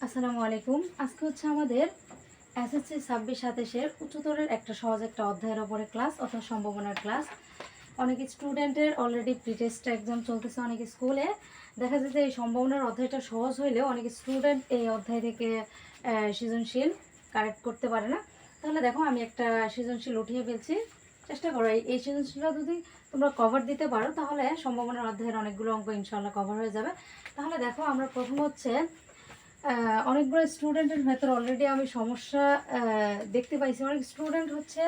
আসসালামু আলাইকুম। আজকে হচ্ছে আমাদের এসএসসি ছাব্বিশ সাতাশের উচ্চতরের একটা সহজ একটা অধ্যায়ের ওপরে ক্লাস অর্থাৎ সম্ভাবনার ক্লাস অনেক স্টুডেন্টের অলরেডি প্রি টেস্ট এক্সাম চলতেছে অনেক স্কুলে দেখা যাচ্ছে এই সম্ভাবনার অধ্যায়টা সহজ হইলেও অনেক স্টুডেন্ট এই অধ্যায় থেকে সৃজনশীল কারেক্ট করতে পারে না। তাহলে দেখো, আমি একটা সৃজনশীল উঠিয়ে ফেলছি। চেষ্টা করো, এই- সৃজনশীলটা যদি তোমরা কভার দিতে পারো, তাহলে সম্ভাবনার অধ্যায়ের অনেকগুলো অঙ্ক ইনশাল্লাহ কভার হয়ে যাবে। তাহলে দেখো, আমরা প্রথম হচ্ছে অনেকগুলো স্টুডেন্টের ভেতর অলরেডি আমি সমস্যা দেখতে পাইছি। অনেক স্টুডেন্ট হচ্ছে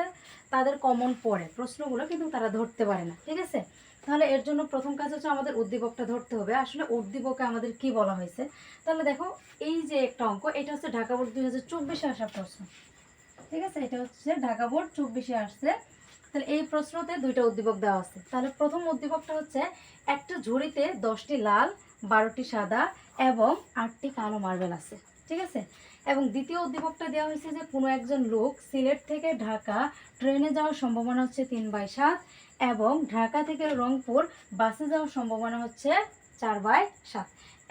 তাদের কমন পড়ে প্রশ্নগুলো, কিন্তু তারা ধরতে পারে না, ঠিক আছে? তাহলে এর জন্য প্রথম কাজ হচ্ছে আমাদের উদ্দীপকটা ধরতে হবে। আসলে উদ্দীপকে আমাদের কি বলা হয়েছে? তাহলে দেখো, এই যে একটা অঙ্ক, এটা হচ্ছে ঢাকা বোর্ড দুই হাজার চব্বিশে আসা প্রশ্ন, ঠিক আছে? এটা হচ্ছে ঢাকা বোর্ড চব্বিশে আসছে। তাহলে এই প্রশ্নতে দুইটা উদ্দীপক দেওয়া আছে। তাহলে প্রথম উদ্দীপকটা হচ্ছে, একটা ঝুড়িতে দশটি লাল, বারোটি সাদা এবং আটটি কালো মার্বেল আছে, ঠিক আছে? এবং দ্বিতীয় উদ্দীপকটা দেওয়া হয়েছে যে কোনো একজন লোক সিলেট থেকে ঢাকা ট্রেনে যাওয়ার সম্ভাবনা হচ্ছে তিন বাই সাত এবং ঢাকা থেকে রংপুর বাসে যাওয়ার সম্ভাবনা হচ্ছে চার বাই সাত।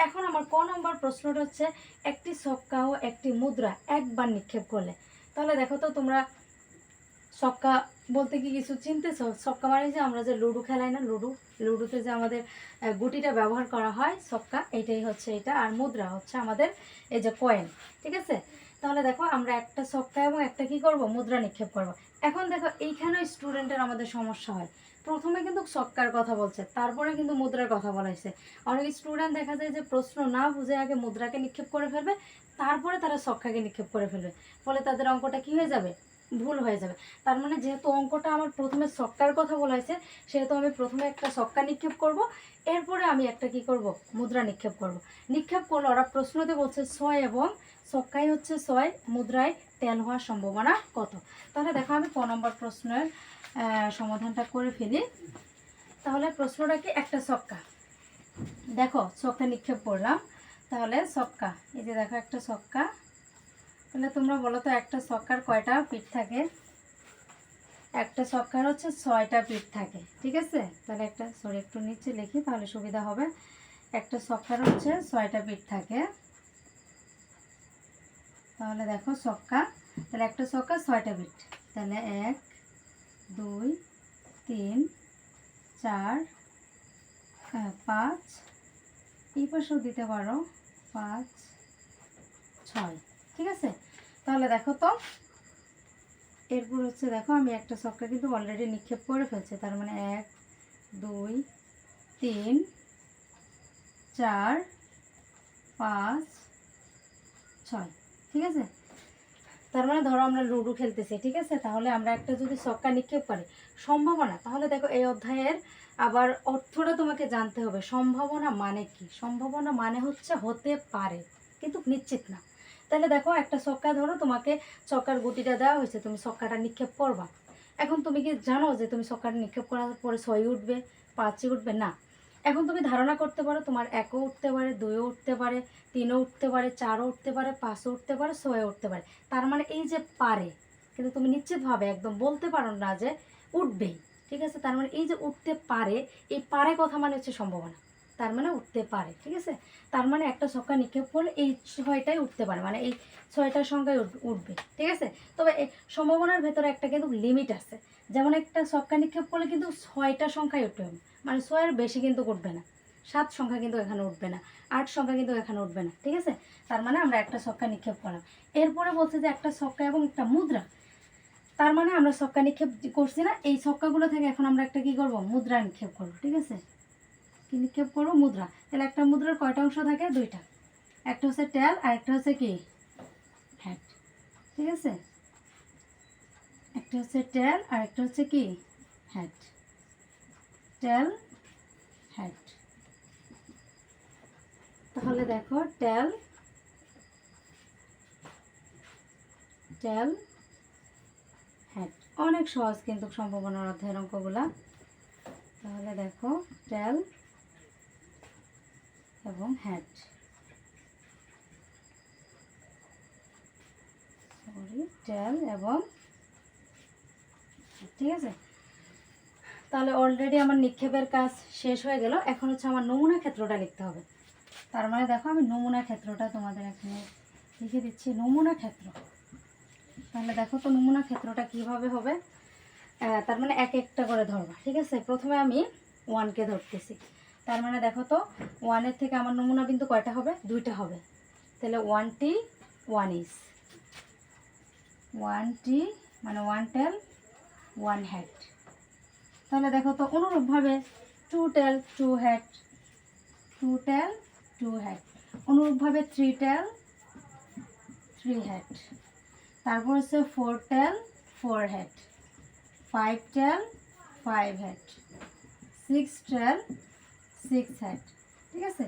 এখন আমার ক নম্বর প্রশ্নটা হচ্ছে, একটি ছক্কা ও একটি মুদ্রা একবার নিক্ষেপ করলে, তাহলে দেখো তো তোমরা ছক্কা বলতে কি কিছু চিনতেছ? ছক্কা মানে যে আমরা যে লুডো খেলাই না, লুডো? লুডোতে যে আমাদের গুটিটা ব্যবহার করা হয় ছক্কা এটাই হচ্ছে এটা, আর মুদ্রা হচ্ছে আমাদের এই যে কয়েন ঠিক আছে? তাহলে দেখো, আমরা একটা ছক্কা এবং একটা কি করব? মুদ্রা নিক্ষেপ করব। এখন দেখো, এইখানেও স্টুডেন্টের আমাদের সমস্যা হয়। প্রথমে কিন্তু ছক্কার কথা বলছে, তারপরে কিন্তু মুদ্রার কথা বলা হয়েছে। অনেক স্টুডেন্ট দেখা যায় যে প্রশ্ন না বুঝে আগে মুদ্রাকে নিক্ষেপ করে ফেলবে, তারপরে তারা ছক্কাকে নিক্ষেপ করে ফেলবে। ফলে তাদের অঙ্কটা কি হয়ে যাবে? ভুল হয়ে যাবে। তার মানে যেহেতু অঙ্কটা আমার প্রথমে ছক্কার কথা বলা হয়েছে সেহেতু আমি প্রথমে একটা ছক্কা নিক্ষেপ করব, এরপরে আমি একটা কি করব? মুদ্রা নিক্ষেপ করব। নিক্ষেপ করলে ওরা প্রশ্নতে বলছে, ছয় এবং ছক্কাই হচ্ছে ছয়, মুদ্রায় তেল হওয়ার সম্ভাবনা কত? তাহলে দেখো আমি ক নম্বর প্রশ্নের সমাধানটা করে ফেলি। তাহলে প্রশ্নটা কি? একটা ছক্কা দেখো ছক্কা নিক্ষেপ করলাম। তাহলে ছক্কা এই যে দেখো একটা ছক্কা তাহলে তোমরা বলো তো একটা ছক্কার কয়টা পিঠ থাকে? একটা ছক্কার হচ্ছে ছয়টা পিঠ থাকে ঠিক আছে? তাহলে একটা সরি একটু নিচে লিখি তাহলে সুবিধা হবে। একটা ছক্কার হচ্ছে ছয়টা পিঠ থাকে। তাহলে দেখো ছক্কা তাহলে একটা ছক্কা ছয়টা পিঠ। তাহলে এক দুই তিন চার হ্যাঁ, পাঁচ। এই পাশেও দিতে পারো পাঁচ ছয়। ঠিক আছে? তাহলে দেখো তো, এরপর হচ্ছে দেখো আমি একটা ছক্কা কিন্তু অলরেডি নিক্ষেপ করে ফেলছি। তার মানে এক, দুই, তিন, চার, পাঁচ, ছয়। ঠিক আছে? তার মানে ধরো আমরা লুডো খেলতেছি, ঠিক আছে? তাহলে আমরা একটা যদি ছক্কা নিক্ষেপ করি, সম্ভাবনা, তাহলে দেখো এই অধ্যায়ের আবার অর্থটা তোমাকে জানতে হবে। সম্ভাবনা মানে কি? সম্ভাবনা মানে হচ্ছে হতে পারে, কিন্তু নিশ্চিত না। তাহলে দেখো, একটা ছক্কা ধরো, তোমাকে ছক্কার গুটিটা দেওয়া হয়েছে, তুমি ছক্কাটা নিক্ষেপ করবা। এখন তুমি কি জানো যে তুমি ছক্কাটা নিক্ষেপ করার পরে ছয় উঠবে, পাঁচই উঠবে? না। এখন তুমি ধারণা করতে পারো, তোমার একও উঠতে পারে, দুইও উঠতে পারে, তিনও উঠতে পারে, চারও উঠতে পারে, পাঁচও উঠতে পারে, ছয়ও উঠতে পারে। তার মানে এই যে পারে, কিন্তু তুমি নিশ্চিতভাবে একদম বলতে পারো না যে উঠবেই, ঠিক আছে? তার মানে এই যে উঠতে পারে, এই পারে কথা মানে হচ্ছে সম্ভাবনা। তার মানে উঠতে পারে, ঠিক আছে? তার মানে একটা ছক্কা নিক্ষেপ করলে এই ছয়টাই উঠতে পারে মানে এই ছয়টার সংখ্যায় উঠবে, ঠিক আছে? তবে সম্ভাবনার ভেতরে একটা কিন্তু লিমিট আছে। যেমন একটা ছক্কা নিক্ষেপ করলে কিন্তু ছয়টা সংখ্যায় উঠবে মানে ছয়ের বেশি কিন্তু উঠবে না, সাত সংখ্যা কিন্তু এখানে উঠবে না, আট সংখ্যা কিন্তু এখানে উঠবে না, ঠিক আছে? তার মানে আমরা একটা ছক্কা নিক্ষেপ করলাম। এরপরে বলছে যে একটা ছক্কা এবং একটা মুদ্রা, তার মানে আমরা ছক্কা নিক্ষেপ করছি না, এই ছক্কাগুলো থেকে এখন আমরা একটা কি করব? মুদ্রা নিক্ষেপ করব, ঠিক আছে? নিক্ষেপ করব মুদ্রা। তাহলে একটা মুদ্রার কয়টা অংশ থাকে? দুইটা। একটা হচ্ছে টেল আর একটা হচ্ছে কি? হ্যাট ঠিক আছে? একটা হচ্ছে টেল আর একটা হচ্ছে কি? হ্যাট টেল হ্যাট তাহলে দেখো টেল টেল হ্যাট অনেক সহজ কিন্তু সম্ভাবনার অধ্যায়ের অঙ্কগুলা। তাহলে দেখো টেল এবং হ্যাট সরি এবং ঠিক আছে? তাহলে অলরেডি আমার নিক্ষেপের কাজ শেষ হয়ে গেল। এখন হচ্ছে আমার নমুনা ক্ষেত্রটা লিখতে হবে। তার মানে দেখো আমি নমুনা ক্ষেত্রটা তোমাদের এখানে লিখে দিচ্ছি, নমুনা ক্ষেত্র। তাহলে দেখো তো নমুনা ক্ষেত্রটা কীভাবে হবে? তার মানে এক একটা করে ধরবা, ঠিক আছে? প্রথমে আমি ওয়ানকে ধরতেছি। তার মানে দেখো তো ওয়ানের থেকে আমার নমুনা বিন্দু কয়টা হবে? দুইটা হবে। তাহলে one T one is one T মানে ওয়ান টেল ওয়ান হ্যাড তাহলে দেখো তো, অনুরূপভাবে two tail two head two tail two head অনুরূপভাবে থ্রি টেল থ্রি হ্যাড তারপর হচ্ছে four tail four head five tail five head six tail six head ঠিক আছে?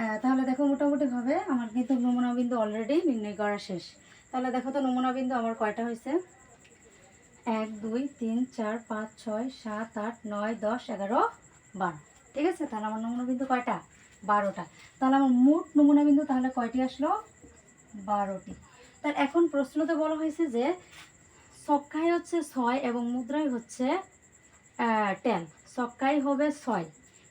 আহ, তাহলে দেখো মোটামুটিভাবে আমার কিন্তু নমুনা বিন্দু অলরেডি নির্ণয় করা শেষ। তাহলে দেখো তো নমুনা বিন্দু আমার কয়টা হয়েছে? এক দুই তিন চার পাঁচ ছয় সাত আট নয় দশ এগারো বারো। ঠিক আছে? তাহলে আমার নমুনা বিন্দু কয়টা? বারোটা। তাহলে আমার মোট নমুনা বিন্দু তাহলে কয়টি আসলো? বারোটি। তার এখন প্রশ্নতে বলা হয়েছে যে সক্কায় হচ্ছে ছয় এবং মুদ্রায় হচ্ছে টেন সক্কায় হবে ছয়।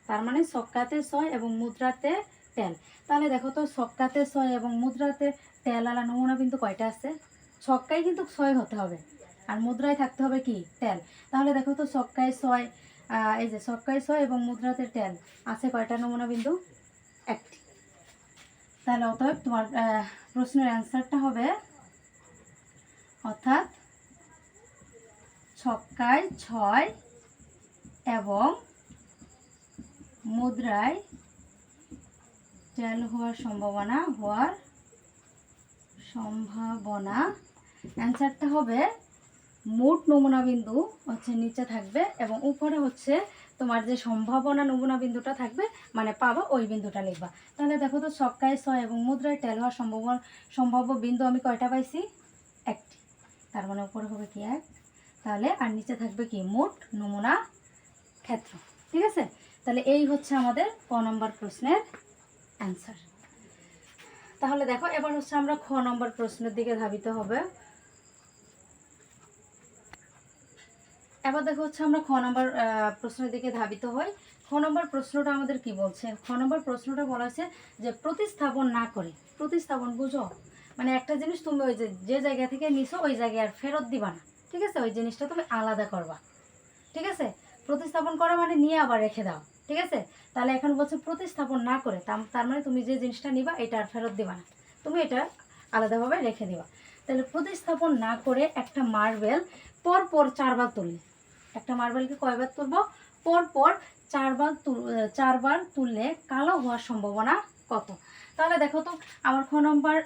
তার মানে সক্কাতে ছয় এবং মুদ্রাতে তেল। তাহলে দেখো তো সক্কাতে ছয় এবং মুদ্রাতে টেল আলা নমুনা কিন্তু কয়টা আছে? ছক্কায় কিন্তু ছয় হতে হবে। আর মুদ্রায় থাকতে হবে কি? তেল। তাহলে দেখো তো সক্কায় ছয় এই যে সক্কায় ছয় এবং মুদ্রাতে টেল আছে কয়টা নমুনা বিন্দু? একটি। তাহলে অতএব তোমার প্রশ্নের অ্যান্সারটা হবে অর্থাৎ ছক্কায় ছয় এবং মুদ্রায় টেল হওয়ার সম্ভাবনা হওয়ার সম্ভাবনা। অ্যান্সারটা হবে মোট নমুনা বিন্দু হচ্ছে নিচে থাকবে এবং উপরে হচ্ছে তোমার যে সম্ভাবনা নমুনা বিন্দুটা থাকবে মানে পাবা ওই বিন্দুটা লিখবা। তাহলে দেখো তো ছক্কায় ছয় এবং মুদ্রায় টেল হওয়ার সম্ভাবনা, সম্ভাব্য বিন্দু আমি কয়টা পাইছি? একটি। তার মানে উপরে হবে কি এক? তাহলে আর নিচে থাকবে কি? মোট নমুনা ক্ষেত্র। ঠিক আছে? তাহলে এই হচ্ছে আমাদের ক নম্বর প্রশ্নের অ্যান্সার তাহলে দেখো, এবার হচ্ছে আমরা খ নম্বর প্রশ্নের দিকে ধাবিত হবে। এবার দেখো হচ্ছে আমরা খ নম্বর প্রশ্নের দিকে ধাবিত হই। খ নম্বর প্রশ্নটা আমাদের কি বলছে? খ নম্বর প্রশ্নটা বলা হয়েছে যে প্রতিস্থাপন না করে, প্রতিস্থাপন বুঝো। মানে একটা জিনিস তুমি ওই যে যে জায়গা থেকে নিছো, ওই জায়গায় আর ফেরত দিবা না। ঠিক আছে? ওই জিনিসটা তুমি আলাদা করবা। ঠিক আছে? প্রতিস্থাপন করা মানে নিয়ে আবার রেখে দাও। ঠিক আছে? তাহলে এখন বলছে প্রতিস্থাপন না করে তার- মানে তুমি যে জিনিসটা নিবা, এটা আর ফেরত দিবা না। তুমি এটা আলাদাভাবে রেখে দিবা। তাহলে প্রতিস্থাপন না করে একটা মার্বেল পর পর চারবার তুললে। একটা মার্বেলকে কয়বার তুলবো? পর পর চারবার চারবার তুললে কালো হওয়ার সম্ভাবনা কত? তাহলে দেখো তো, আমার খ নম্বর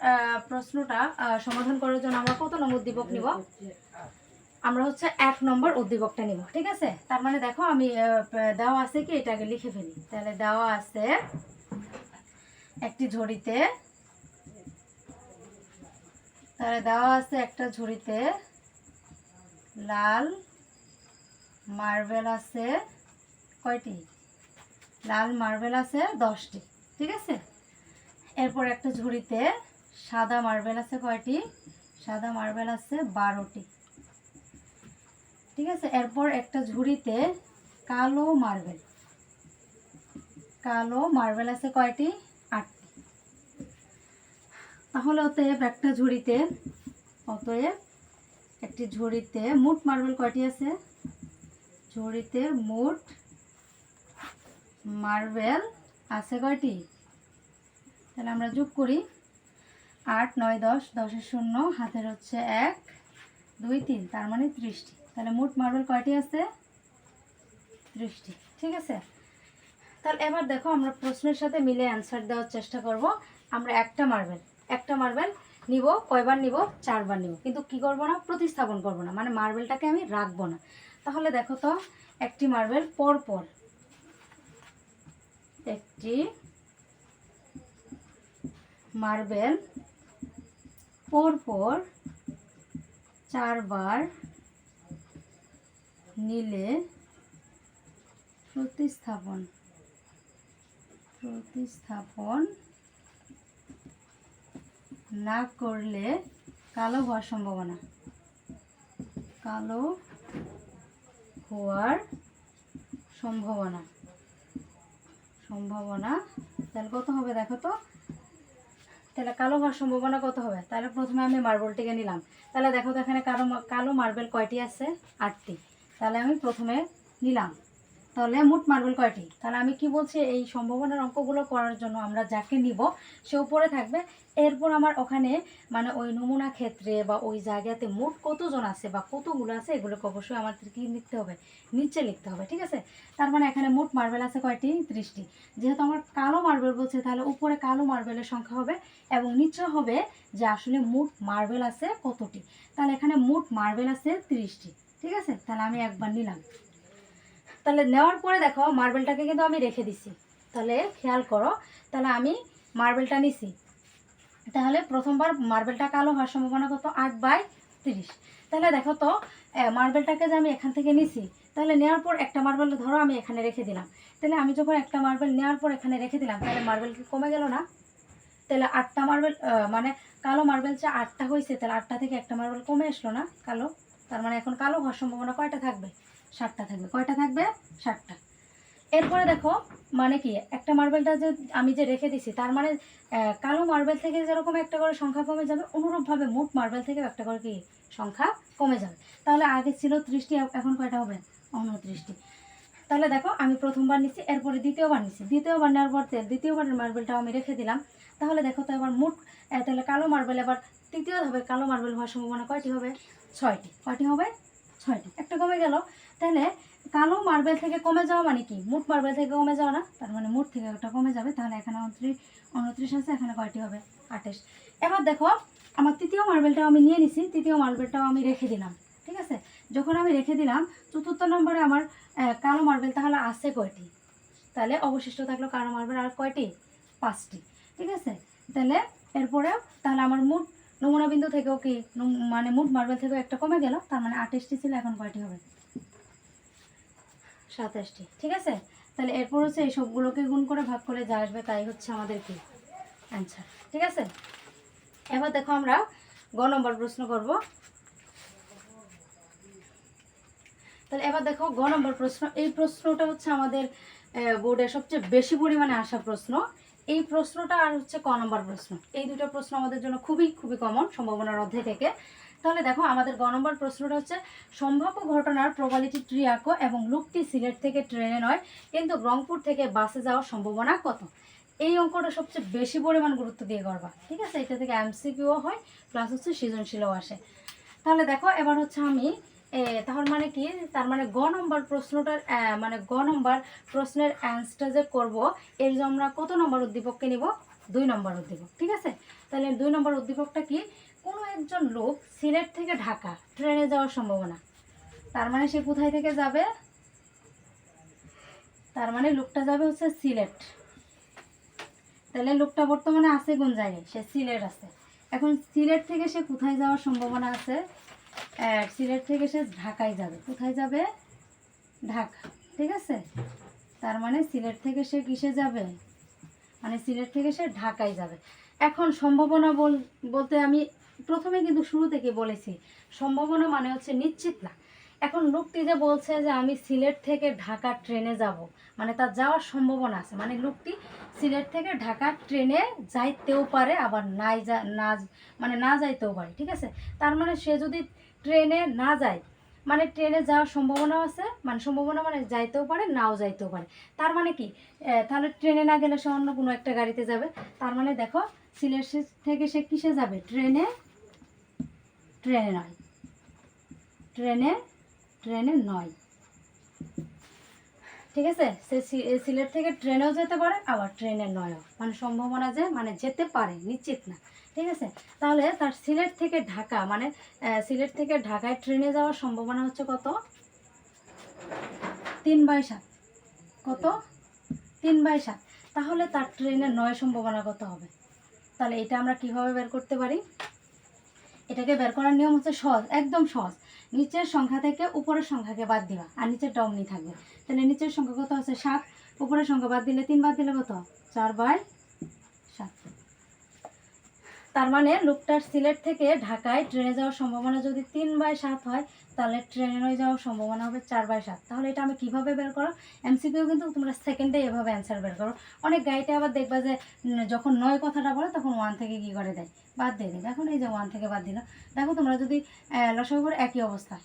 প্রশ্নটা সমাধান করার জন্য আমরা কত নম্বর উদ্দীপক নিব? আমরা হচ্ছে এক নম্বর উদ্দীপকটা নিব, ঠিক আছে? তার মানে দেখো আমি দেওয়া আছে কি? এটাকে লিখে ফেলি। তাহলে দেওয়া আছে একটি ঝুড়িতে, তাহলে দেওয়া আছে একটা ঝুড়িতে লাল মার্বেল আছে কয়টি? লাল মার্বেল আছে দশটি, ঠিক আছে? এরপর একটা ঝুড়িতে সাদা মার্বেল আছে কয়টি? সাদা মার্বেল আছে বারোটি। ঠিক আছে? এরপর একটা ঝুড়িতে কালো মার্বেল। কালো মার্বেল আছে কয়টি? আটটি। তাহলে অতএব একটা ঝুড়িতে, অতএব একটি ঝুড়িতে মোট মার্বেল কয়টি আছে? ঝুড়িতে মোট মার্বেল আছে কয়টি? তাহলে আমরা যোগ করি। আট, নয়, দশ, দশের শূন্য, হাতের হচ্ছে এক, দুই, তিন, তার মানে ত্রিশটি। তাহলে মোট মার্বেল কয়টি আছে? ত্রিশটি ঠিক আছে? তাহলে এবার দেখো আমরা প্রশ্নের সাথে মিলে অ্যান্সার দেওয়ার চেষ্টা করব। আমরা একটা মার্বেল একটা মার্বেল নিব, কয়বার নিব? চারবার নিব। কিন্তু কি করব না? প্রতিস্থাপন করব না। মানে মার্বেলটাকে আমি রাখব না। তাহলে দেখো তো, একটি মার্বেল পর পর একটি মার্বেল পর পর চারবার নিলে প্রতিস্থাপন প্রতিস্থাপন না করলে কালো হওয়ার সম্ভাবনা। কালো হওয়ার সম্ভাবনা। সম্ভাবনা, তাহলে কত হবে দেখো তো? তাহলে কালো হওয়ার সম্ভাবনা কত হবে? তাহলে প্রথমে আমি মার্বেলটিকে নিলাম। তাহলে দেখো তো এখানে কালো কালো মার্বেল কয়টি আছে? আটটি। তাহলে আমি প্রথমে নিলাম। তাহলে মোট মার্বেল কয়টি? তাহলে আমি কি বলছি, এই সম্ভাবনার অঙ্কগুলো করার জন্য আমরা যাকে নিব, সে উপরে থাকবে। এরপর আমার ওখানে মানে ওই নমুনা ক্ষেত্রে বা ওই জায়গাতে মোট কতজন আছে বা কতগুলো আছে, এগুলোকে অবশ্যই আমাদের কি লিখতে হবে। নিচে লিখতে হবে, ঠিক আছে? তার মানে এখানে মোট মার্বেল আছে কয়টি? ত্রিশটি। যেহেতু আমার কালো মার্বেল বলছে, তাহলে উপরে কালো মার্বেলের সংখ্যা হবে এবং নিচে হবে যে আসলে মোট মার্বেল আছে কতটি। তাহলে এখানে মোট মার্বেল আছে ত্রিশটি। ঠিক আছে? তাহলে আমি একবার নিলাম। তাহলে নেওয়ার পরে দেখো, মার্বেলটাকে কিন্তু আমি রেখে দিছি। তাহলে খেয়াল করো, তাহলে আমি মার্বেলটা নিছি। তাহলে প্রথমবার মার্বেলটা কালো হওয়ার সম্ভাবনা কত? আট বাই তিরিশ। তাহলে দেখো তো মার্বেলটাকে যে আমি এখান থেকে নিছি, তাহলে নেওয়ার পর একটা মার্বেল ধরো আমি এখানে রেখে দিলাম। তাহলে আমি যখন একটা মার্বেল নেওয়ার পর এখানে রেখে দিলাম, তাহলে মার্বেল কি কমে গেল না? তাহলে আটটা মার্বেল মানে কালো মার্বেল যে আটটা হয়েছে তাহলে আটটা থেকে একটা মার্বেল কমে আসলো না, কালো? তার মানে এখন কালো হওয়ার সম্ভাবনা কয়টা থাকবে? ষাটটা থাকবে। কয়টা থাকবে? ষাটটা এরপরে দেখো মানে কি, একটা মার্বেলটা যে আমি যে রেখে দিছি, তার মানে কালো মার্বেল থেকে যেরকম একটা করে সংখ্যা কমে যাবে, অনুরূপভাবে মোট মার্বেল থেকে একটা করে কি, সংখ্যা কমে যাবে। তাহলে আগে ছিল ত্রিশটি এখন কয়টা হবে? উনত্রিশটি। তাহলে দেখো, আমি প্রথমবার নিচ্ছি এরপরে দ্বিতীয়বার নিচ্ছি দ্বিতীয়বার নেওয়ার পর দ্বিতীয়বারের মার্বেলটাও আমি রেখে দিলাম। তাহলে দেখো তো এবার মোট তাহলে কালো মার্বেল এবার তৃতীয় হবে কালো মার্বেল হওয়ার সম্ভাবনা কয়টি হবে? ছয়টি। কয়টি হবে? ছয়টি। একটা কমে গেল। তাহলে কালো মার্বেল থেকে কমে যাওয়া মানে কি? মোট মার্বেল থেকে কমে যাওয়া না? তার মানে মোট থেকে ওটা কমে যাবে। তাহলে এখানে উনত্রিশ উনত্রিশ আছে, এখানে কয়টি হবে? আঠাশ। এবার দেখো, আমার তৃতীয় মার্বেলটাও আমি নিয়ে নিছি। তৃতীয় মার্বেলটাও আমি রেখে দিলাম। ঠিক আছে? যখন আমি রেখে দিলাম, চতুর্থ নম্বরে আমার কালো মার্বেল তাহলে আছে কয়টি? তাহলে অবশিষ্ট থাকল কালো মার্বেল আর কয়টি? পাঁচটি। ঠিক আছে? তাহলে এরপরেও, তাহলে আমার মোট নমুনা বিন্দু থেকেও কি মানে মোট মার্বেল থেকেও একটা কমে গেল, তার মানে আঠাশটি ছিল, এখন কয়টি হবে? সাতাশটি, ঠিক আছে? তাহলে এরপর হচ্ছে এই সবগুলোকে গুণ করে ভাগ করে যা আসবে তাই হচ্ছে আমাদের কি? অ্যান্সার ঠিক আছে? এবার দেখো আমরা গ নম্বর প্রশ্ন করব। তাহলে এবার দেখো গ নম্বর প্রশ্ন, এই প্রশ্নটা হচ্ছে আমাদের বোর্ডে সবচেয়ে বেশি পরিমাণে আসা প্রশ্ন। এই প্রশ্নটা আর হচ্ছে ক নম্বর প্রশ্ন। এই দুটো প্রশ্ন আমাদের জন্য খুবই খুবই কমন সম্ভাবনার অধ্যায় থেকে। তাহলে দেখো, আমাদের গ নম্বর প্রশ্নটা হচ্ছে, সম্ভাব্য ঘটনার প্রবালিটি ট্রি আঁকো এবং লোকটি সিলেট থেকে ট্রেনে নয়, কিন্তু রংপুর থেকে বাসে যাওয়ার সম্ভাবনা কত? এই অঙ্কটা সবচেয়ে বেশি পরিমাণ গুরুত্ব দিয়ে করবা, ঠিক আছে? এটা থেকে এমসিকিউও হয় প্লাস হচ্ছে সৃজনশীলও আসে। তাহলে দেখো, এবার হচ্ছে আমি তাহলে মানে কি? তার মানে গ নম্বর প্রশ্নটার মানে গ নম্বর প্রশ্নের অ্যান্সারটা যে করব, এর জন্য আমরা কত নম্বর উদ্দীপককে নিব? দুই নম্বর উদ্দীপক, ঠিক আছে? তাহলে দুই নম্বর উদ্দীপকটা কি? কোনো একজন লোক সিলেট থেকে ঢাকা, ট্রেনে যাওয়ার সম্ভাবনা। তার মানে সে কোথায় থেকে যাবে? তার মানে লোকটা যাবে হচ্ছে সিলেট। তাহলে লোকটা বর্তমানে আছে কোন জায়গায়? সে সিলেট আছে। এখন সিলেট থেকে সে কোথায় যাওয়ার সম্ভাবনা আছে? সিলেট থেকে সে ঢাকায় যাবে। কোথায় যাবে? ঢাকা, ঠিক আছে? তার মানে সিলেট থেকে সে কিসে যাবে? মানে সিলেট থেকে সে ঢাকায় যাবে। এখন সম্ভাবনা বল, বলতে আমি প্রথমে কিন্তু শুরু থেকে বলেছি, সম্ভাবনা মানে হচ্ছে নিশ্চিত না। এখন লোকটি যে বলছে যে আমি সিলেট থেকে ঢাকা ট্রেনে যাব মানে তার যাওয়ার সম্ভাবনা আছে। মানে লোকটি সিলেট থেকে ঢাকা ট্রেনে যাইতেও পারে, আবার নাই যা, না মানে না যাইতেও পারে, ঠিক আছে? তার মানে সে যদি ট্রেনে না যায় মানে ট্রেনে যাওয়ার সম্ভাবনাও আছে মানে সম্ভাবনা মানে যাইতেও পারে, নাও যাইতেও পারে। তার মানে কি? তাহলে ট্রেনে না গেলে সে অন্য কোনো একটা গাড়িতে যাবে। তার মানে দেখো, সিলেট থেকে সে কিসে যাবে? ট্রেনে ট্রেনে নয়। ট্রেনে ট্রেনে নয়। ঠিক আছে? সে সিলেট থেকে ট্রেনেও যেতে পারে, আবার ট্রেনে নয়ও। মানে সম্ভাবনা যে মানে যেতে পারে, নিশ্চিত না। ঠিক আছে? তাহলে তার সিলেট থেকে ঢাকা মানে সিলেট থেকে ঢাকায় ট্রেনে যাওয়ার সম্ভাবনা হচ্ছে কত? তিন বাই সাত। কত? তিন বাই সাত। তাহলে তার ট্রেনের নয় সম্ভাবনা কত হবে? তাহলে এটা আমরা কীভাবে বের করতে পারি? এটাকে বের করার নিয়ম হচ্ছে সহজ, একদম সহজ। নিচের সংখ্যা থেকে উপরের সংখ্যাকে বাদ দিবা, আর নিচের ডমনি থাকবে। তাহলে নিচের সংখ্যা কত হচ্ছে সাত। উপরের সংখ্যা বাদ দিলে তিন, বাদ দিলে কত? চার বাই সাত। তার মানে লোকটার সিলেট থেকে ঢাকায় ট্রেনে যাওয়ার সম্ভাবনা যদি তিন বাই সাত হয় তাহলে ট্রেনে যাওয়ার সম্ভাবনা হবে চার বাই সাত। তাহলে এটা আমি কীভাবে বের করো এমসিকিউ কিন্তু তোমরা সেকেন্ডে এভাবে অ্যান্সার বের করো। অনেক গাইতে আবার দেখবা যে যখন নয় কথাটা বলে তখন ওয়ান থেকে কী করে দেয়? বাদ দিয়ে দেয় দেখো এই যে ওয়ান থেকে বাদ দিল। দেখো তোমরা যদি লসাগু করে একই অবস্থা।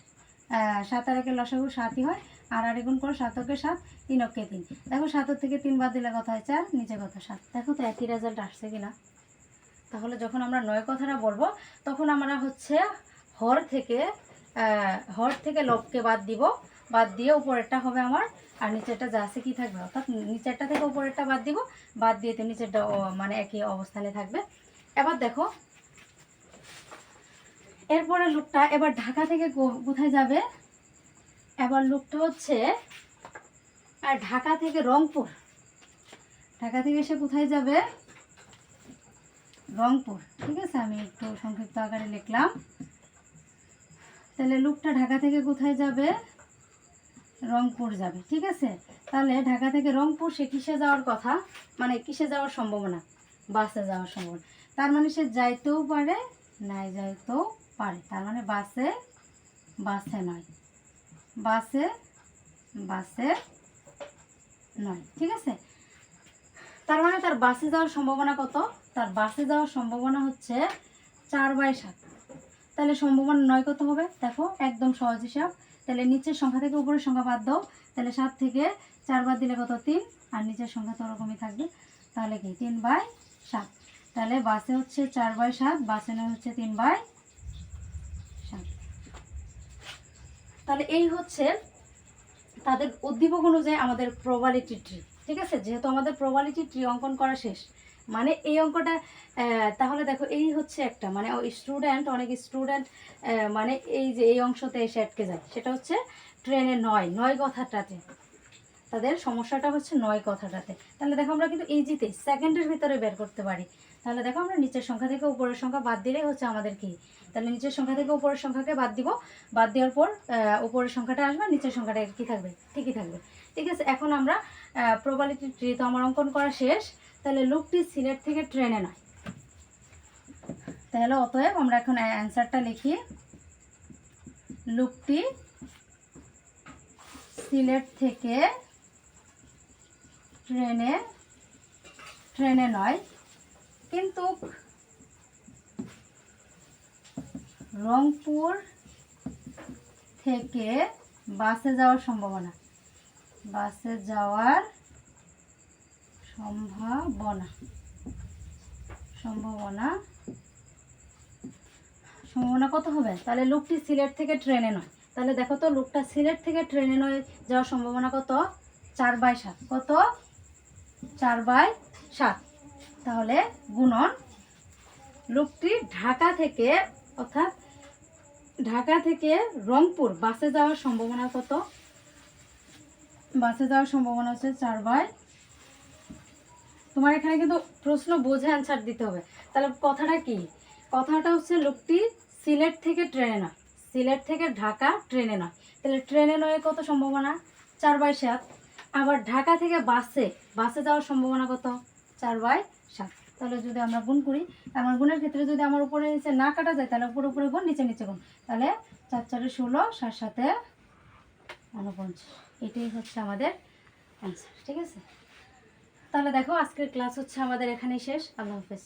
সাত আর একের লসাগু সাতই হয়। আর আর গুণ করো সাতকে সাত, তিন তিন। দেখো সাতের থেকে তিন বাদ দিলে কথা হয়? চার, নিচে কথা সাত। দেখো তো একই রেজাল্ট আসছে কিনা? তাহলে যখন আমরা নয় কথাটা বলব, তখন আমরা হচ্ছে হর থেকে হর থেকে লবকে বাদ দিব। বাদ দিয়ে উপরেরটা হবে আমার, আর নিচেরটা যা আছে কি থাকবে? অর্থাৎ নিচেরটা থেকে উপরেরটা বাদ দিব। বাদ দিয়ে তো নিচেরটা মানে একই অবস্থানে থাকবে। এবার দেখো এরপরে লুকটা এবার ঢাকা থেকে কোথায় যাবে? এবার লুকটা হচ্ছে, আর ঢাকা থেকে রংপুর। ঢাকা থেকে এসে কোথায় যাবে? রংপুর। ঠিক আছে, আমি একটু সংক্ষিপ্ত আকারে লিখলাম। তাহলে লুকটা ঢাকা থেকে কোথায় যাবে? রংপুর যাবে, ঠিক আছে? তাহলে ঢাকা থেকে রংপুর, সে কিসে যাওয়ার কথা? মানে কিসে যাওয়ার সম্ভাবনা? বাসে যাওয়ার সম্ভাবনা। তার মানে সে যাইতেও পারে, নাই যাইতেও পারে। তার মানে বাসে বাসে নয়। বাসে বাসে নয়, ঠিক আছে? তার মানে তার বাসে যাওয়ার সম্ভাবনা কত? তার বাসে যাওয়ার সম্ভাবনা হচ্ছে চার বাই সাত। তাহলে সম্ভাবনা নয় কত হবে? দেখো, একদম সহজ হিসাব। তাহলে নিচের সংখ্যা থেকে উপরের সংখ্যা বাদ দাও। তাহলে সাত থেকে চার বাদ দিলে কত? তিন। আর নিচের সংখ্যা তো ওরকমই থাকবে। তাহলে কি? তিন বাই সাত। তাহলে বাসে হচ্ছে চার বাই সাত, বাসে নয় হচ্ছে তিন বাই সাত। তাহলে এই হচ্ছে তাদের উদ্দীপক অনুযায়ী আমাদের প্রবালিটি ট্রি ঠিক আছে? যেহেতু আমাদের প্রবালিটি ট্রি অঙ্কন করা শেষ মানে এই অঙ্কটা তাহলে দেখো এই হচ্ছে একটা মানে স্টুডেন্ট অনেক স্টুডেন্ট মানে এই যে এই অংশতে এসে আটকে যায়। সেটা হচ্ছে ট্রেনে নয় নয় কথাটাতে। তাদের সমস্যাটা হচ্ছে নয় কথাটাতে। তাহলে দেখো আমরা কিন্তু ইজিতে সেকেন্ডের ভিতরে বের করতে পারি। তাহলে দেখো আমরা নিচের সংখ্যা থেকে উপরের সংখ্যা বাদ দিলেই হচ্ছে আমাদের কি? তাহলে নিচের সংখ্যা থেকে উপরের সংখ্যাকে বাদ দিব। বাদ দেওয়ার পর উপরের সংখ্যাটা আসবে, নিচের সংখ্যাটা কি থাকবে? ঠিকই থাকবে। ঠিক আছে, এখন আমরা প্রবালিটি তো আমার অঙ্কন করা শেষ। তাহলে লুকটি সিলেট থেকে ট্রেনে নয়। তাহলে অতএব আমরা এখন অ্যান্সারটা লিখি। লুকটি সিলেট থেকে ট্রেনে ট্রেনে নয়, কিন্তু রংপুর থেকে বাসে যাওয়ার সম্ভাবনা। বাসে যাওয়ার সম্ভাবনা। সম্ভাবনা? সম্ভাবনা কত হবে? তাহলে লোকটি সিলেট থেকে ট্রেনে নয়। তাহলে দেখো তো, লোকটা সিলেট থেকে ট্রেনে নয়, যাওয়ার সম্ভাবনা কত? চার বাই সাত। কত? চার বাই সাত। তাহলে গুণন লোকটি ঢাকা থেকে, অর্থাৎ ঢাকা থেকে রংপুর বাসে যাওয়ার সম্ভাবনা কত? বাসে যাওয়ার সম্ভাবনা হচ্ছে চার বাই তোমার এখানে কিন্তু প্রশ্ন বোঝে অ্যান্সার দিতে হবে। তাহলে কথাটা কি? কথাটা হচ্ছে লোকটি সিলেট থেকে ট্রেনে নয় সিলেট থেকে ঢাকা ট্রেনে নয় তাহলে ট্রেনে নয় কত সম্ভাবনা? চার বাই সাত। আবার ঢাকা থেকে বাসে বাসে যাওয়ার সম্ভাবনা কত? চার বাই সাত। তাহলে যদি আমরা গুণ করি আমার গুণের ক্ষেত্রে যদি আমার উপরে নিচে না কাটা যায়, তাহলে উপরে উপরে গুণ, নিচে নিচে গুণ। তাহলে চার চারে ষোলো, সাত সাথে উনপঞ্চাশ। এটাই হচ্ছে আমাদের অ্যান্সার ঠিক আছে? তাহলে দেখো আজকের ক্লাস হচ্ছে আমাদের এখানেই শেষ। আল্লাহ হাফেজ।